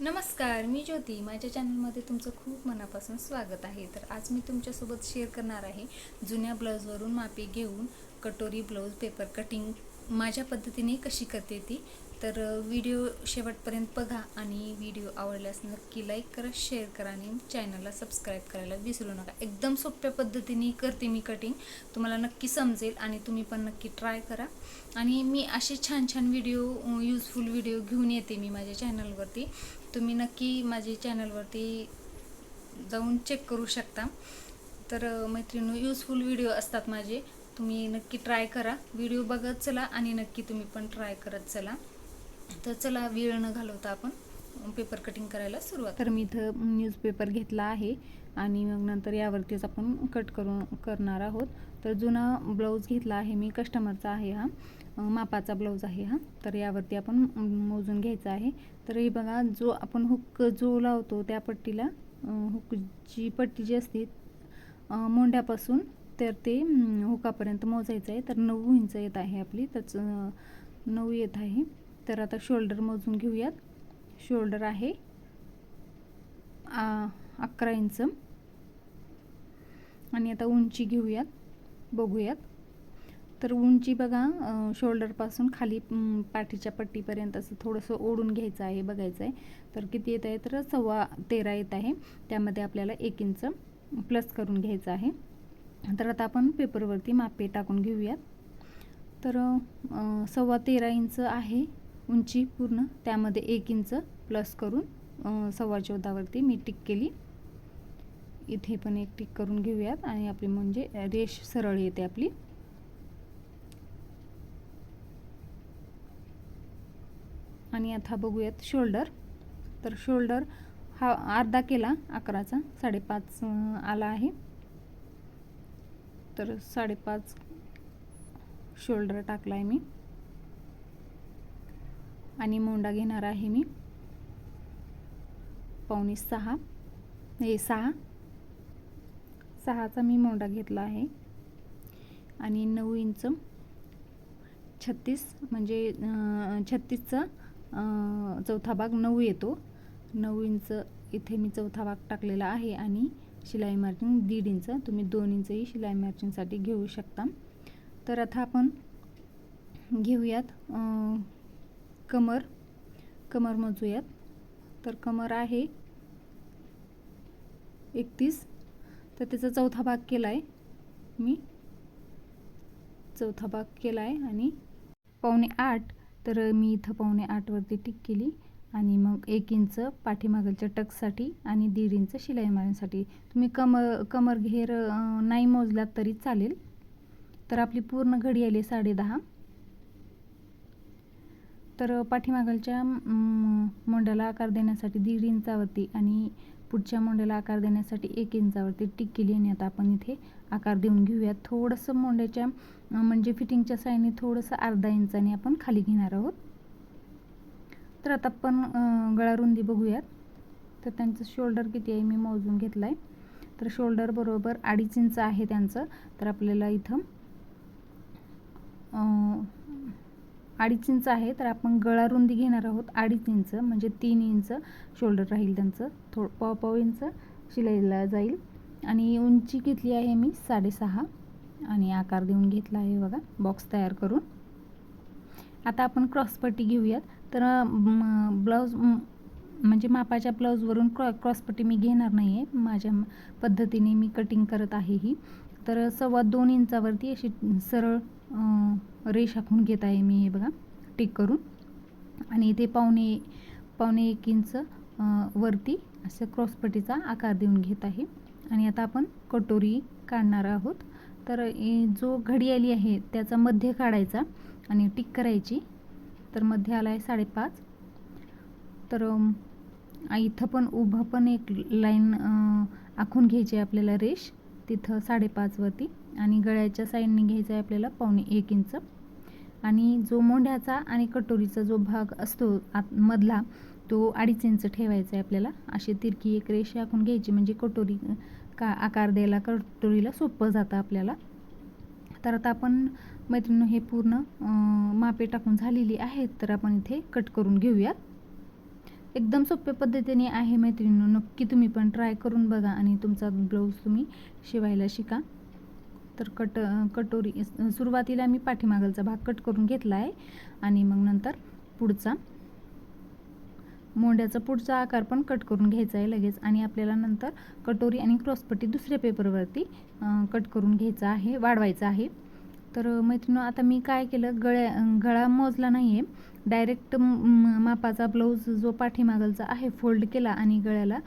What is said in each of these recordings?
नमस्कार मी ज्योती. माझ्या चॅनलमध्ये तुमचं खूप मनापासून स्वागत आहे. तर आज मी तुमच्यासोबत शेअर करणार आहे जुन्या ब्लाऊजवरून मापे घेऊन कटोरी ब्लाऊज पेपर कटिंग माझ्या पद्धतीने कशी करते ती. तर व्हिडिओ शेवटपर्यंत बघा आणि व्हिडिओ आवडल्यास नक्की लाईक करा शेअर करा आणि चॅनलला सबस्क्राईब करायला विसरू नका. एकदम सोप्या पद्धतीने करते मी कटिंग. तुम्हाला नक्की समजेल आणि तुम्ही पण नक्की ट्राय करा. आणि मी असे छान छान व्हिडिओ यूजफुल व्हिडिओ घेऊन येते मी माझ्या चॅनलवरती. तुम्ही नक्की माझी चॅनलवरती जाऊन चेक करू शकता. तर मैत्रिणी यूजफुल व्हिडिओ असतात माझे. तुम्ही नक्की ट्राय करा. व्हिडिओ बघत चला आणि नक्की तुम्ही पण ट्राय करत चला. तर चला वेळ न घालवता आपण पेपर कटिंग करायला सुरुवात तर मी इथं न्यूजपेपर घेतला आहे आणि मग नंतर यावरतीच आपण कट करून करणार आहोत. तर जुना ब्लाऊज घेतला आहे मी कस्टमरचा आहे हा. मापाचा ब्लाऊज आहे हा. तर यावरती आपण मोजून घ्यायचा आहे. तर हे बघा जो आपण हुक जो लावतो त्या पट्टीला हुकची पट्टी जी असते मोंड्यापासून तर ते हुकापर्यंत मोजायचं आहे. तर नऊ इंच येत आहे आपली. तर नऊ येत आहे. तर आता शोल्डर मोजून घेऊयात. शोल्डर आहे. अकरा इंच. आणि आता उंची घेऊयात बघूयात. तर उंची बघा शोल्डरपासून खाली पाठीच्या पट्टीपर्यंत असं थोडंसं ओढून घ्यायचं आहे बघायचं आहे. तर किती येत आहे? तर सव्वा तेरा येत आहे. त्यामध्ये आपल्याला एक इंच प्लस करून घ्यायचं आहे. तर आता आपण पेपरवरती मापे टाकून घेऊयात. तर सव्वा तेरा इंच आहे. उंची पूर्ण त्यामध्ये एक इंच प्लस करून सव्वा चौदावरती मी टिक केली. इथे पण एक टिक करून घेऊयात आणि आपली म्हणजे रेष सरळ येते आपली. आणि आता बघूयात शोल्डर तर शोल्डर हा अर्धा केला अकराचा. साडेपाच आला आहे. तर साडेपाच शोल्डर टाकला आहे मी. आणि मोंडा घेणार आहे मी. पावणे सहा. हे सहा. सहाचा मी मोंडा घेतला आहे. आणि नऊ इंच छत्तीस म्हणजे छत्तीसचा चौथा भाग नऊ येतो. नऊ इंच इथे मी चौथा भाग टाकलेला आहे आणि शिलाई मार्जिन दीड इंच. तुम्ही दोन इंचही शिलाई मार्जिनसाठी घेऊ शकता. तर आता आपण घेऊयात कमर कमर मोजूयात. तर कमर आहे एकतीस. तर त्याचा चौथा भाग केला आहे मी. चौथा भाग केला आहे आणि पावणे आठ. तर मी इथं पावणे आठवरती टिक केली आणि मग एक इंच पाठीमागलच्या टकसाठी आणि दीड इंच शिलाई मारण्यासाठी तुम्ही कमर कमर घेर नाही मोजलात तरी चालेल. तर आपली पूर्ण घडी आली साडे दहा. तर पाठीमागलच्या मोंड्याला आकार देण्यासाठी दीड इंचावरती आणि पुढच्या मोंड्याला आकार देण्यासाठी एक इंचावरती टिक्की लिहिणी आता आपण इथे आकार देऊन घेऊयात. थोडंसं मोंड्याच्या म्हणजे फिटिंगच्या साईडने थोडंसं अर्धा इंचाने आपण खाली घेणार आहोत. तर आता आपण गळा रुंदी बघूयात. तर त्यांचं शोल्डर किती आहे मी मोजून घेतलं आहे तर शोल्डर बरोबर अडीच इंच आहे त्यांचं. तर आपल्याला इथं अडीच इंच आहे तर आपण गळा रुंदी घेणार आहोत अडीच इंच म्हणजे तीन इंच शोल्डर राहील त्यांचं. थोडं पाव पाव इंच शिलाईला जाईल. आणि उंची घेतली आहे मी साडेसहा. आणि आकार देऊन घेतला आहे बघा बॉक्स तयार करून. आता आपण क्रॉसपट्टी घेऊयात. तर ब्लाऊज म्हणजे मापाच्या ब्लाऊजवरून क्रॉ क्रॉसपट्टी मी घेणार नाही आहे माझ्या पद्धतीने मी कटिंग करत आहे ही. तर सव्वा दोन इंचावरती अशी सरळ रेष आखून घेत आहे मी हे बघा. टिक करून. आणि इथे पावणे पावणे एक इंच वरती असं क्रॉसपट्टीचा आकार देऊन घेत आहे. आणि आता आपण कटोरी काढणार आहोत. तर जो घडी आली आहे त्याचा मध्य काढायचा आणि टिक करायची. तर मध्य आला आहे साडेपाच. तर इथं पण उभं पण एक लाईन आखून घ्यायची आहे आपल्याला रेष. तिथं साडेपाचवरती आणि गळ्याच्या साईडने घ्यायचं आहे आपल्याला पावणे एक इंच. आणि जो मोंढ्याचा आणि कटोरीचा जो भाग असतो आत मधला तो अडीच इंच ठेवायचा आहे आपल्याला. अशी तिरकी एक रेषा आखून घ्यायची म्हणजे कटोरी का आकार द्यायला कटोरीला सोपं जातं आपल्याला. तर आता आपण मैत्रिणी हे पूर्ण मापे टाकून झालेली आहेत तर आपण इथे कट करून घेऊयात. एकदम सोप्या पद्धतीने आहे मैत्रिणींनो. नक्की तुम्ही पण ट्राय करून बघा आणि तुमचा ब्लाऊज तुम्ही शिवायला शिका. तर कट कटोरी सुरुवातीला मी पाठीमागलचा भाग कट करून घेतला आहे आणि मग नंतर पुढचा. मोंड्याचा पुढचा आकार पण कट करून घ्यायचा आहे लगेच आणि आपल्याला नंतर कटोरी आणि क्रॉसपट्टी दुसऱ्या पेपरवरती कट करून घ्यायचा आहे वाढवायचा आहे. तर मैत्रिणी आता मी काय केलं? गळ्या गळा मोजला नाही आहे डायरेक्ट मापाचा ब्लाऊज जो पाठीमागलचा आहे फोल्ड केला आणि गळ्याला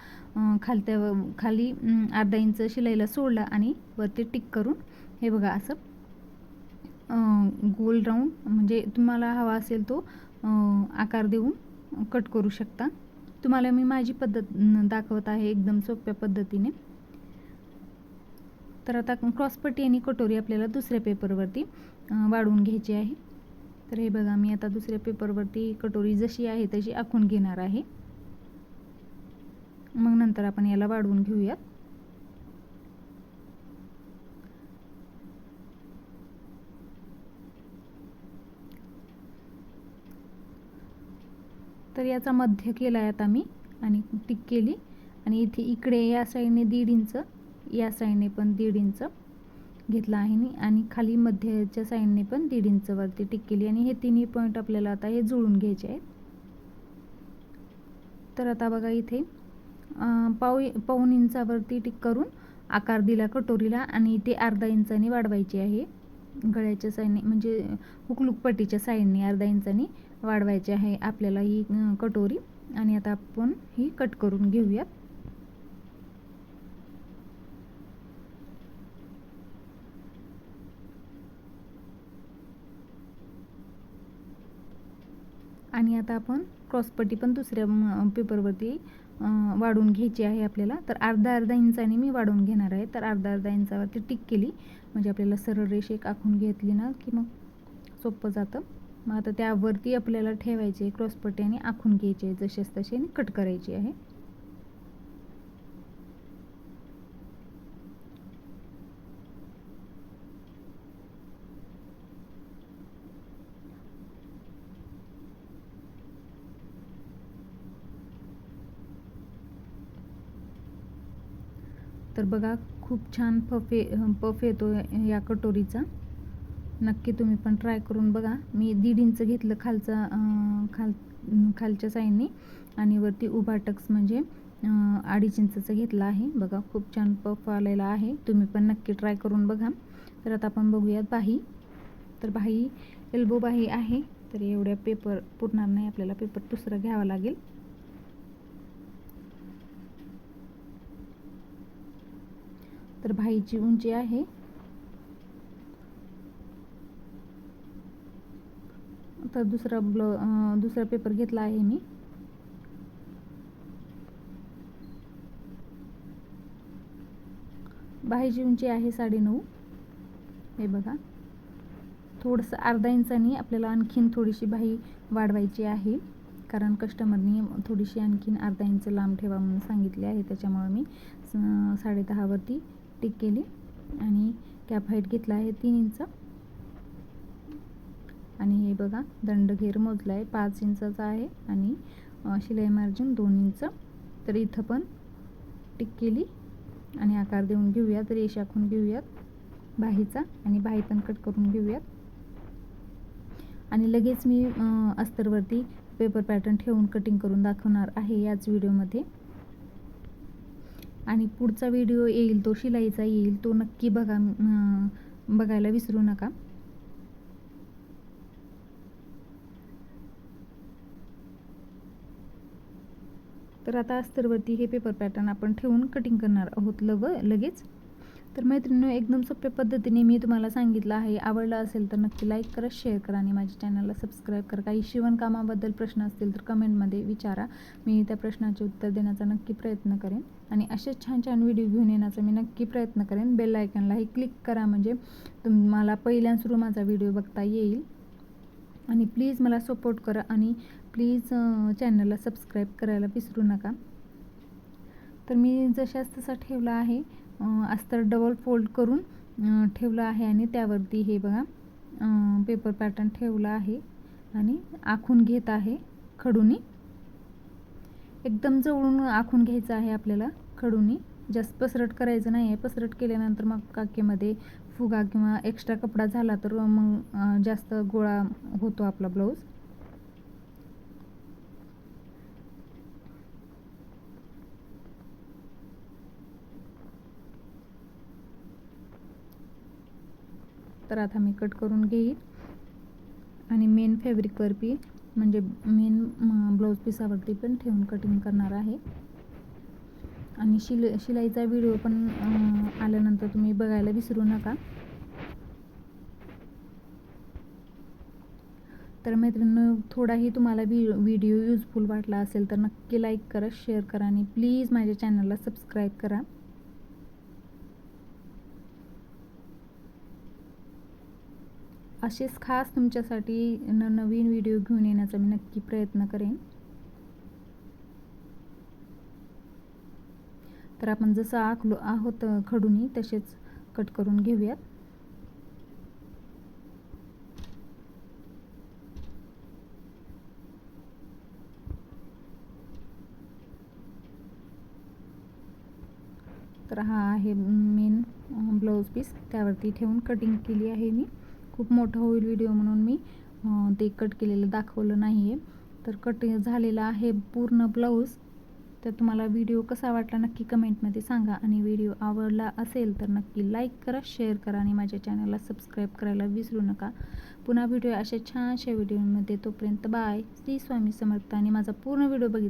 खालत्या खाली अर्धा इंच शिलाईला सोडला आणि वरती टिक करून हे बघा असं गोल राऊंड म्हणजे तुम्हाला हवा असेल तो आकार देऊन कट करू शकता. तुम्हाला मी माझी पद्धत दाखवत आहे एकदम सोप्या पद्धतीने. तर आता क्रॉसपट्टी आणि कटोरी आपल्याला दुसऱ्या पेपरवरती वाढवून घ्यायची आहे. तर हे बघा मी आता दुसऱ्या पेपरवरती कटोरी जशी आहे तशी आखून घेणार आहे. मग नंतर आपण याला वाढवून घेऊयात. तर याचा मध्य केला आहे आता मी आणि टिक केली. आणि इथे इकडे या साईडने दीड इंच या साईडने पण दीड इंच. घेतला आहे आणि खाली मध्यच्या साईडने पण दीड इंचवरती टिक केली. आणि हे तिन्ही पॉईंट आपल्याला आता हे जुळून घ्यायचे आहेत. तर आता बघा इथे पाव पाऊन इंचावरती टिक करून आकार दिला कटोरीला. आणि ते अर्धा इंचाने वाढवायची आहे. गळ्याच्या साईडने म्हणजे हुकलुकपट्टीच्या साईडने अर्धा इंचाने वाढवायची आहे आपल्याला ही कटोरी. आणि आता आपण ही कट करून घेऊयात. आणि आता आपण क्रॉसपट्टी पण दुसऱ्या पेपरवरती वाढवून घ्यायची आहे आपल्याला. तर अर्धा अर्धा इंचाने मी वाढवून घेणार आहे. तर अर्धा अर्धा इंचावरती टिक केली. म्हणजे आपल्याला सरळ रेष एक आखून घेतली ना की मग सोपं जातं. मग आता त्यावरती आपल्याला ठेवायचे क्रॉसपट्टी आणि आखून घ्यायची आहे जसेच तसे आणि कट करायची आहे. तर बघा खूप छान पफ पफ येतो या कटोरीचा. नक्की तुम्ही पण ट्राय करून बघा. मी दीड इंच घेतलं खालचा खाल खालच्या साईडने आणि वरती उभा टक्स म्हणजे अडीच इंचाचं घेतलं आहे. बघा खूप छान पफ आलेला आहे. तुम्ही पण नक्की ट्राय करून बघा. तर आता आपण बघूयात बाही. तर बाही एल्बो बाही आहे. तर एवढ्या पेपर पुरणार नाही. आपल्याला पेपर दुसरा घ्यावा लागेल. तर भाईची उंची आहे. तर दुसरा ब्ल दुसरा पेपर घेतला आहे मी. भाईची उंची आहे साडेनऊ. हे बघा. थोडंसं अर्धा इंचानी आपल्याला आणखीन थोडीशी बाही वाढवायची आहे. कारण कस्टमरनी थोडीशी आणखीन अर्धा इंच लांब ठेवा म्हणून सांगितले आहे. त्याच्यामुळे मी साडेदहावरती टिक केली आणि कॅप हाईट घेतला आहे तीन इंच. आणि हे बघा दंडघेर मोजला आहे पाच इंचाचा आहे आणि शिलाई मार्जिन दोन इंच. तर इथं पण टिक केली आणि आकार देऊन घेऊयात रेष आखून घेऊयात बाहीचा आणि बाही पण कट करून घेऊयात. आणि लगेच मी अस्तरवरती पेपर पॅटर्न ठेवून कटिंग करून दाखवणार आहे याच व्हिडिओमध्ये आणि पुढचा व्हिडिओ येईल तो शिलाईचा येईल तो नक्की बघा बघायला विसरू नका. तर आता अस्तरवरती हे पेपर पॅटर्न आपण ठेवून कटिंग करणार आहोत लव लगेच. तर मैत्रिणी एकदम सोप्या पद्धतीने मी तुम्हाला सांगितलं आहे. आवडलं असेल तर नक्की लाईक करा शेअर करा आणि माझ्या चॅनलला सबस्क्राईब करा. काही शिवणकामाबद्दल प्रश्न असतील तर कमेंटमध्ये विचारा. मी त्या प्रश्नाचे उत्तर देण्याचा नक्की प्रयत्न करेन. आणि असेच छान छान व्हिडिओ घेऊन येण्याचा मी नक्की प्रयत्न करेन. बेल आयकनलाही क्लिक करा म्हणजे तुम्हाला पहिल्या सुरू माझा व्हिडिओ बघता येईल. आणि प्लीज मला सपोर्ट करा आणि प्लीज चॅनलला सबस्क्राईब करायला विसरू नका. तर मी जशाच तसा ठेवला आहे. अस्तर डबल फोल्ड करून ठेवलं आहे आणि त्यावरती हे बघा पेपर पॅटर्न ठेवला आहे आणि आखून घेत आहे खडूनी. एकदम जवळून आखून घ्यायचं आहे आपल्याला खडूनी. जास्त पसरट करायचं नाही आहे पसरट केल्यानंतर मग काकेमध्ये फुगा किंवा एक्स्ट्रा कपडा झाला तर मग जास्त गोळा होतो आपला ब्लाऊज तर आता मी कट करून घेईन. आणि मेन फॅब्रिकवर पी म्हणजे मेन ब्लाऊज पीसावरती पण ठेवून कटिंग करणार आहे. आणि शिल शिलाईचा व्हिडिओ पण आल्यानंतर तुम्ही बघायला विसरू नका. तर मैत्रिणीनं थोडाही तुम्हाला व्हि व्हिडिओ युजफुल वाटला असेल तर नक्की लाईक करा शेअर करा आणि प्लीज माझ्या चॅनलला सबस्क्राईब करा. असेच खास तुमच्यासाठी न नवीन व्हिडिओ घेऊन येण्याचा मी नक्की प्रयत्न करेन. तर आपण जसं आखलो आहोत खडूनी तसेच कट करून घेऊयात. तर हा आहे मेन ब्लाऊज पीस त्यावरती ठेवून कटिंग केली आहे मी. खूप मोठं होईल व्हिडिओ म्हणून मी ते कट केलेलं दाखवलं नाही आहे तर कट झालेला आहे पूर्ण ब्लाऊज तर तुम्हाला व्हिडिओ कसा वाटला नक्की कमेंटमध्ये सांगा. आणि व्हिडिओ आवडला असेल तर नक्की लाईक करा शेअर करा आणि माझ्या चॅनलला सबस्क्राईब करायला विसरू नका. पुन्हा व्हिडिओ अशा छानशा व्हिडिओमध्ये तोपर्यंत बाय श्री स्वामी समर्थ. आणि माझा पूर्ण व्हिडिओ बघितला.